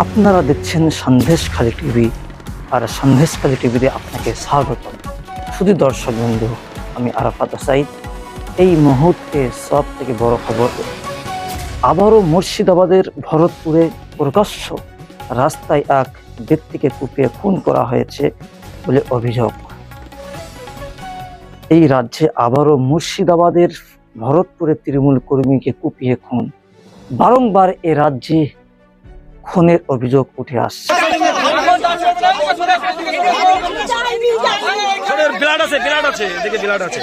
আপনারা দেখছেন সন্দেশখালী টিভি, আর সন্দেশখালী টিভিতে আপনাকে স্বাগত। শুধু দর্শক বন্ধু, আমি আরাফাত সাইদ এই মুহূর্তে সব থেকে বড় খবর, আবারও মুর্শিদাবাদের ভরতপুরে প্রকাশ্য রাস্তায় এক ব্যক্তিকে কুপিয়ে খুন করা হয়েছে বলে অভিযোগ। এই রাজ্যে আবারও মুর্শিদাবাদের ভরতপুরে তৃণমূল কর্মীকে কুপিয়ে খুন। বারংবার এ রাজ্যে খুনের অভিযোগ উঠে আসছে। বিরাট আছে বিরাট আছে এদিকে আছে।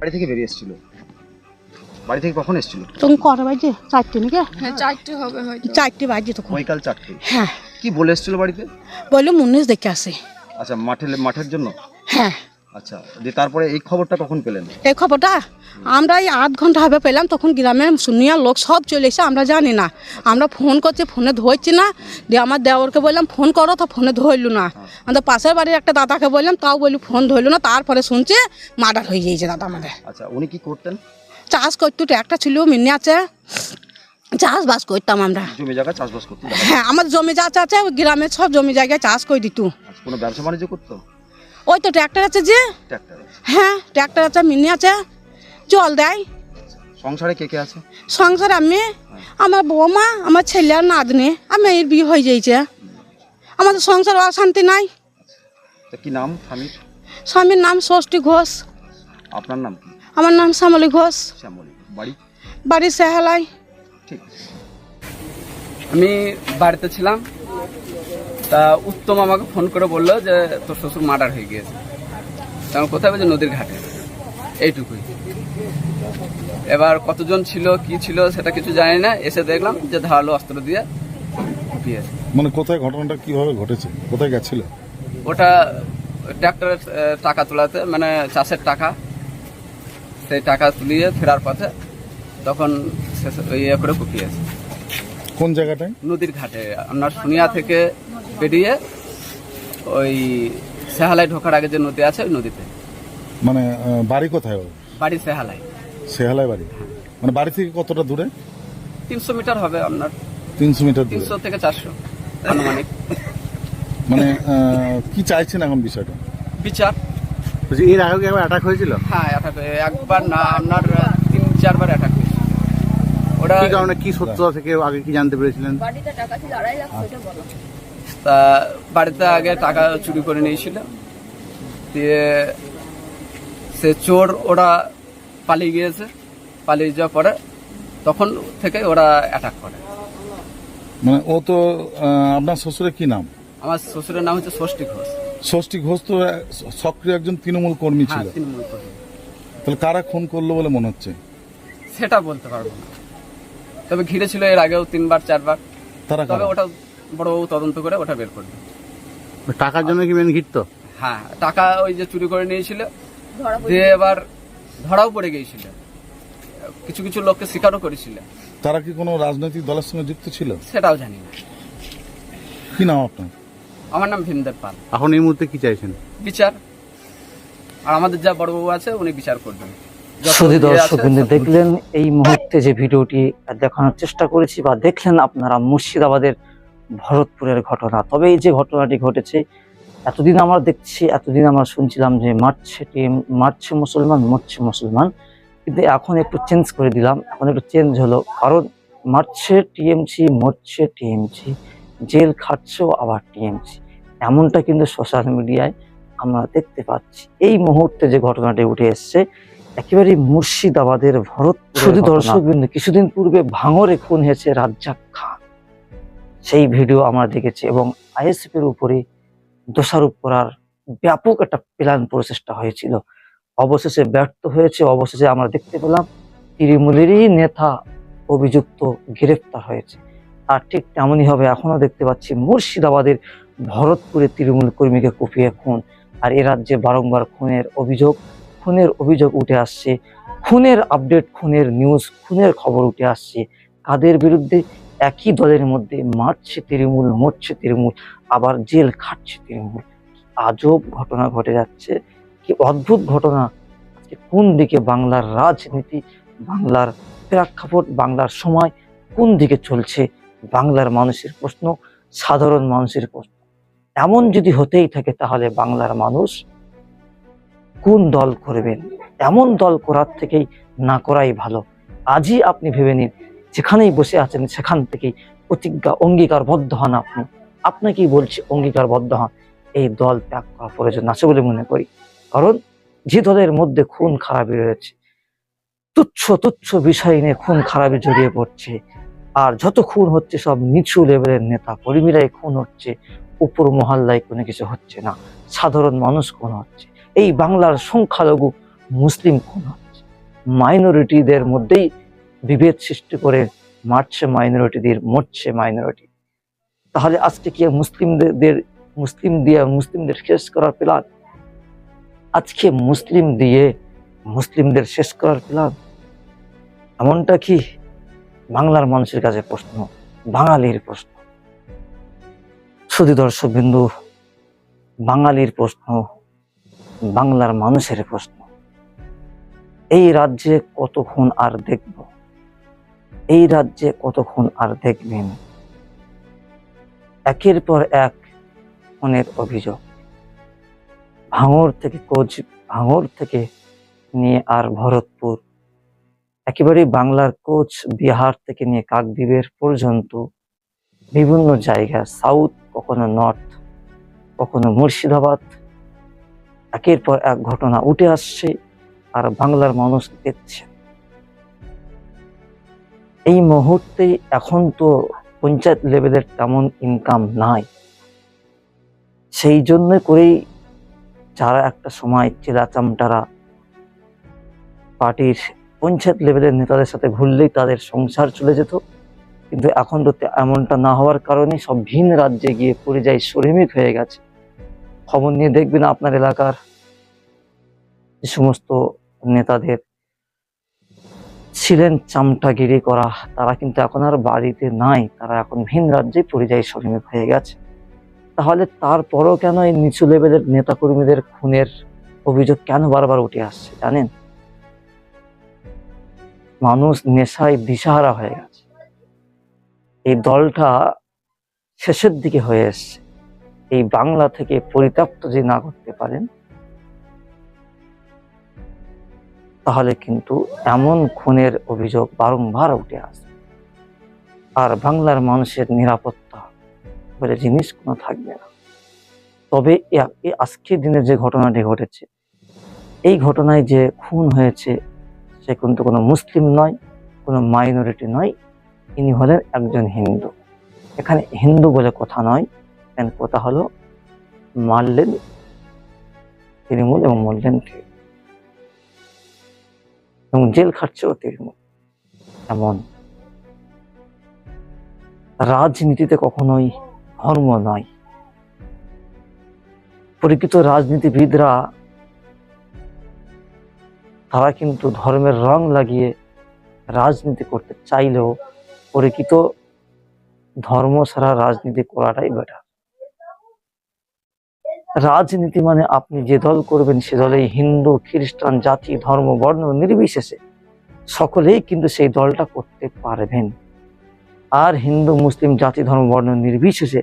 বাড়ি থেকে বেরিয়ে এসেছিল। বাড়ি থেকে কখন এসেছিল? তখন কটা বাজে? চারটে নাকি? হ্যাঁ চারটে হবে হয়তো। চারটে বাজে তখন। বৈকাল চারটে? হ্যাঁ। কি বলে এসেছিল বাড়িতে? বলল মুন্নিস দেখে আসে। আচ্ছা মাঠে মাঠের জন্য? হ্যাঁ। আচ্ছা দিয়ে তারপরে এই খবরটা কখন পেলেন? এই খবরটা আমরা এই আধ ঘণ্টা হবে পেলাম তখন গ্রামে শুনিয়া লোক সব চলে এসে আমরা জানি না। আমরা ফোন করছি ফোনে ধরছি না। দিয়ে আমার দেওরকে বললাম ফোন করো তো ফোনে ধরলু না। আমাদের পাশের বাড়ির একটা দাদাকে বললাম তাও বলি ফোন ধরলু না। তারপরে শুনছে মার্ডার হয়ে গিয়েছে দাদা আমাদের। আচ্ছা উনি কি করতেন? চাষ করতো একটা ছিল মিনি আছে। চাষবাস করতাম আমরা। জমি জায়গা চাষবাস করতেন হ্যাঁ আমার জমি যা আছে ওই গ্রামের সব জমি জায়গায় চাষ করে দিত। আচ্ছা কোনো ব্যবসা বাণিজ্য করতো? ওই তো ট্র্যাক্টর আছে যে। হ্যাঁ ট্র্যাক্টর আছে মিনি আছে। জল দেয়। সংসারে কে কে আছে? সংসার আমি আমার বৌমা আমার ছেলে আর নাতনি। আমি এর বিয়ে হয়ে যাইছে। আমাদের সংসার অশান্তি নাই। কি নাম স্বামীর? স্বামীর নাম ষষ্ঠী ঘোষ। আপনার নাম কি? আমার নাম শ্যামলী ঘোষ। শ্যামলী বাড়ি? বাড়ি সেহালাই। ঠিক আমি বাড়িতে ছিলাম। তা উত্তম আমাকে ফোন করে বলল যে তোর শ্বশুর মার্ডার হয়ে গিয়েছে। তা আমি কোথায় বলছি নদীর ঘাটে। এইটুকুই। এবার কতজন ছিল কি ছিল সেটা কিছু জানি না। এসে দেখলাম যে ধারালো অস্ত্র দিয়ে কুপিয়েছে। মানে কোথায় ঘটনাটা কীভাবে ঘটেছে? কোথায় গেছিল? ওটা ট্র্যাক্টরের টাকা তোলাতে মানে চাষের টাকা। সেই টাকা তুলিয়ে ফেরার পথে তখন ইয়ে করে কুপিয়েছে। কোন জায়গাটায়? নদীর ঘাটে। আপনার সুনিয়া থেকে বেরিয়ে ওই সেহালাই ঢোকার আগে যে নদী আছে ওই নদীতে। মানে বাড়ি কোথায় বাড়ি সেহালাই সেহালায় বাড়ি? মানে বাড়ি থেকে কতটা দূরে? তিনশো মিটার হবে আপনার। তিনশো মিটার তিনশো থেকে চারশো আনুমানিক। মানে কি চাইছেন এখন বিষয়টা? বিচার। এর আগে একবার অ্যাটাক হয়েছিল? হ্যাঁ অ্যাটাক একবার না আপনার তিন চারবার অ্যাটাক হয়েছে ওটা কি কারণে কি সত্যতা থেকে আগে কি জানতে পেরেছিলেন? তা বাড়িতে আগে টাকা চুরি করে নিয়েছিল। দিয়ে সে চোর ওরা পালিয়ে গিয়েছে। পালিয়ে যাওয়ার পরে তখন থেকে ওরা অ্যাটাক করে। মানে ও তো আপনার শ্বশুরের কি নাম? আমার শ্বশুরের নাম হচ্ছে ষষ্ঠী ঘোষ। ষষ্ঠী ঘোষ তো সক্রিয় একজন তৃণমূল কর্মী হ্যাঁ ছিল। তৃণমূল কর্মী। তাহলে কারা খুন করল বলে মনে হচ্ছে? সেটা বলতে পারব না। তবে ঘিরে ছিল এর আগেও তিনবার চারবার। তারা তবে ওটা বড়বাবু তদন্ত করে ওটা বের করবে। টাকার জন্য কি মেন ঘিরত? হ্যাঁ টাকা ওই যে চুরি করে নিয়েছিল। ধরা দিয়ে এবার ধরাও পড়ে গিয়েছিল। কিছু কিছু লোককে স্বীকারও করেছিল। তারা কি কোনো রাজনৈতিক দলের সঙ্গে যুক্ত ছিল? সেটাও জানি না। কি নাম আপনার? আমার নাম ভীমদেব পাল। এখন এই মুহূর্তে কি চাইছেন? বিচার। আর আমাদের যা বড়বাবু আছে উনি বিচার করবেন। ইয়ে দর্শক দেখলেন এই মুহূর্তে যে ভিডিওটি দেখানোর চেষ্টা করেছি বা দেখলেন আপনারা মুর্শিদাবাদের ভরতপুরের ঘটনা। তবে এই যে ঘটনাটি ঘটেছে এতদিন আমরা দেখছি এতদিন আমরা শুনছিলাম যে মারছে টিম মারছে মুসলমান মরছে মুসলমান। কিন্তু এখন একটু চেঞ্জ করে দিলাম। এখন একটু চেঞ্জ হলো। কারণ মারছে টিএমসি মরছে টিএমসি। জেল খাটছেও আবার টিএমসি। এমনটা কিন্তু সোশ্যাল মিডিয়ায় আমরা দেখতে পাচ্ছি। এই মুহূর্তে যে ঘটনাটি উঠে এসছে একেবারে মুর্শিদাবাদের ভরত শুধু দর্শক বিন্দু কিছুদিন পূর্বে ভাঙরে খুন হয়েছে রাজ্জাক খান। সেই ভিডিও আমরা দেখেছি এবং আইএসএফ এর উপরে দোষারোপ করার ব্যাপক একটা প্ল্যান প্রচেষ্টা হয়েছিল। অবশেষে ব্যর্থ হয়েছে অবশেষে আমরা দেখতে পেলাম তৃণমূলেরই নেতা অভিযুক্ত গ্রেফতার হয়েছে। আর ঠিক তেমনই হবে এখনও দেখতে পাচ্ছি মুর্শিদাবাদের ভরতপুরে তৃণমূল কর্মীকে কুপিয়ে খুন। আর এ রাজ্যে বারংবার খুনের অভিযোগ খুনের অভিযোগ উঠে আসছে। খুনের আপডেট, খুনের নিউজ, খুনের খবর উঠে আসছে। কাদের বিরুদ্ধে? একই দলের মধ্যে মারছে তৃণমূল, মরছে তৃণমূল, আবার জেল খাটছে তৃণমূল। আজব ঘটনা ঘটে যাচ্ছে। কি অদ্ভুত ঘটনা! কোন দিকে বাংলার রাজনীতি, বাংলার প্রেক্ষাপট, বাংলার সময় কোন দিকে চলছে? বাংলার মানুষের প্রশ্ন, সাধারণ মানুষের প্রশ্ন। এমন যদি হতেই থাকে তাহলে বাংলার মানুষ কোন দল করবেন? এমন দল করার থেকেই না করাই ভালো। আজই আপনি ভেবে নিন, যেখানেই বসে আছেন সেখান থেকেই প্রতিজ্ঞা অঙ্গীকারবদ্ধ হন আপনি। আপনাকেই বলছি অঙ্গীকারবদ্ধ হন। এই দল ত্যাগ করা প্রয়োজন আছে বলে মনে করি। কারণ যে দলের মধ্যে খুন খারাপি রয়েছে, তুচ্ছ তুচ্ছ বিষয় নিয়ে খুন খারাপি জড়িয়ে পড়ছে আর যত খুন হচ্ছে সব নিচু লেভেলের নেতা কর্মীরাই খুন হচ্ছে, উপর মহল্লায় কোনো কিছু হচ্ছে না। সাধারণ মানুষ খুন হচ্ছে। এই বাংলার সংখ্যালঘু মুসলিম খুন হচ্ছে। মাইনরিটিদের মধ্যেই বিভেদ সৃষ্টি করে মারছে মাইনরিটিদের, মরছে মাইনরিটি। তাহলে আজকে কি মুসলিমদের, মুসলিম দিয়ে মুসলিমদের শেষ করার প্ল্যান? আজকে মুসলিম দিয়ে মুসলিমদের শেষ করার প্ল্যান? এমনটা কি বাংলার মানুষের কাছে প্রশ্ন, বাঙালির প্রশ্ন। শুধু দর্শক বিন্দু, বাঙালির প্রশ্ন, বাংলার মানুষের প্রশ্ন। এই রাজ্যে কতক্ষণ আর দেখব? এই রাজ্যে কতক্ষণ আর দেখবেন? একের পর এক অনেক অভিযোগ। ভাঙর থেকে কোচ, ভাঙর থেকে নিয়ে আর ভরতপুর। একেবারে বাংলার কোচ বিহার থেকে নিয়ে কাকদ্বীপের পর্যন্ত বিভিন্ন জায়গা সাউথ কখনো নর্থ কখনো মুর্শিদাবাদ, একের পর এক ঘটনা উঠে আসছে আর বাংলার মানুষ দেখছে। এই মুহূর্তে এখন তো পঞ্চায়েত লেভেলের তেমন ইনকাম নাই। সেই জন্য করেই যারা একটা সময় চেলা চামটারা পার্টির পঞ্চায়েত লেভেলের নেতাদের সাথে ঘুরলেই তাদের সংসার চলে যেত। কিন্তু এখন তো এমনটা না হওয়ার কারণে সব ভিন রাজ্যে গিয়ে পরিযায়ী শ্রমিক হয়ে গেছে। খবর নিয়ে দেখবেন আপনার এলাকার যে সমস্ত নেতাদের ছিলেন চামটাগিরি করা, তারা কিন্তু এখন আর বাড়িতে নাই, তারা এখন ভিন রাজ্যে পরিযায়ী শ্রমিক হয়ে গেছে। তাহলে তারপরও কেন এই নিচু লেভেলের নেতাকর্মীদের খুনের অভিযোগ কেন বারবার উঠে আসছে, জানেন? মানুষ নেশায় দিশাহারা হয়ে গেছে। এই দলটা শেষের দিকে হয়ে এসছে। এই বাংলা থেকে পরিত্যক্ত যে না করতে পারেন, তাহলে কিন্তু এমন খুনের অভিযোগ বারংবার উঠে আসে। আর বাংলার মানুষের নিরাপত্তা বলে জিনিস কোনো থাকবে না। তবে আজকের দিনে যে ঘটনাটি ঘটেছে, এই ঘটনায় যে খুন হয়েছে সে কিন্তু কোনো মুসলিম নয়, কোনো মাইনরিটি নয়। ইনি হলেন একজন হিন্দু। এখানে হিন্দু বলে কথা নয়, এখানে কথা হলো মারলেন তৃণমূল এবং তৃণমূল এবং জেল খাটছেও তৃণমূল। এমন। রাজনীতিতে কখনোই ধর্ম নয়। পরিচিত রাজনীতিবিদরা তারা কিন্তু ধর্মের রং লাগিয়ে রাজনীতি করতে চাইলেও পরিচিত ধর্ম ছাড়া রাজনীতি করাটাই বেটার রাজনীতি মানে আপনি যে দল করবেন, সে দলেই হিন্দু, খ্রিস্টান, জাতি, ধর্ম, বর্ণ নির্বিশেষে সকলেই কিন্তু সেই দলটা করতে পারবেন আর হিন্দু, মুসলিম, জাতি, ধর্ম, বর্ণ নির্বিশেষে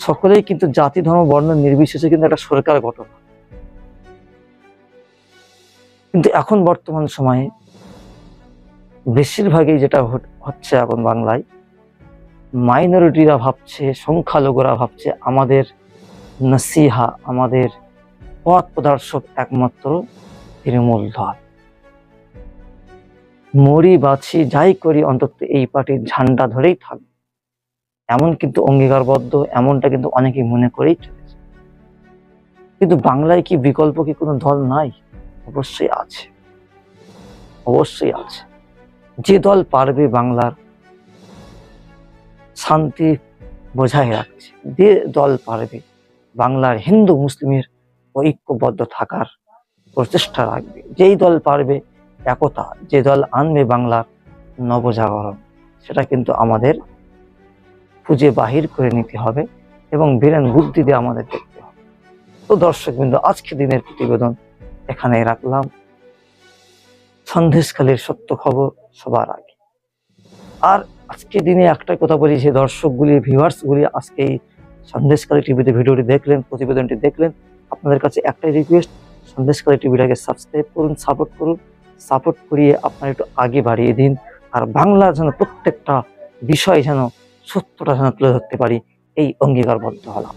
সকলেই কিন্তু জাতি, ধর্ম, বর্ণ নির্বিশেষে কিন্তু একটা সরকার গঠন। কিন্তু এখন বর্তমান সময়ে বেশিরভাগই যেটা হচ্ছে এখন বাংলায়, মাইনরিটিরা ভাবছে, সংখ্যালঘুরা ভাবছে আমাদের নসিহা, আমাদের পথ প্রদর্শক একমাত্র তৃণমূল দল। মরি বাছি যাই করি, অন্তত এই পার্টির ঝান্ডা ধরেই থাকবে এমন কিন্তু অঙ্গীকারবদ্ধ, এমনটা কিন্তু অনেকেই মনে করেই চলেছে। কিন্তু বাংলায় কি বিকল্প কি কোনো দল নাই? অবশ্যই আছে। অবশ্যই আছে। যে দল পারবে বাংলার শান্তি বজায় রাখছে যে দল পারবে বাংলার হিন্দু মুসলিমের ঐক্যবদ্ধ থাকার প্রচেষ্টা রাখবে, যেই দল পারবে একতা, যে দল আনবে বাংলার নবজাগরণ, সেটা কিন্তু আমাদের খুঁজে বাহির করে নিতে হবে এবং বীরেন বুদ্ধি দিয়ে আমাদের দেখতে হবে। তো দর্শক বিন্দু আজকে দিনের প্রতিবেদন এখানে রাখলাম। সন্দেশকালের সত্য খবর সবার আগে। আর আজকে দিনে একটাই কথা বলি, যে দর্শকগুলি, ভিউয়ার্সগুলি আজকে এই সন্দেশকালী টিভিতে ভিডিওটি দেখলেন, প্রতিবেদনটি দেখলেন, আপনাদের কাছে একটাই রিকোয়েস্ট সন্দেশকালী টিভিটাকে সাবস্ক্রাইব করুন সাপোর্ট করুন সাপোর্ট করিয়ে আপনারা একটু আগে বাড়িয়ে দিন, আর বাংলার যেন প্রত্যেকটা বিষয় যেন সত্যটা যেন তুলে ধরতে পারি, এই অঙ্গীকারবদ্ধ হলাম।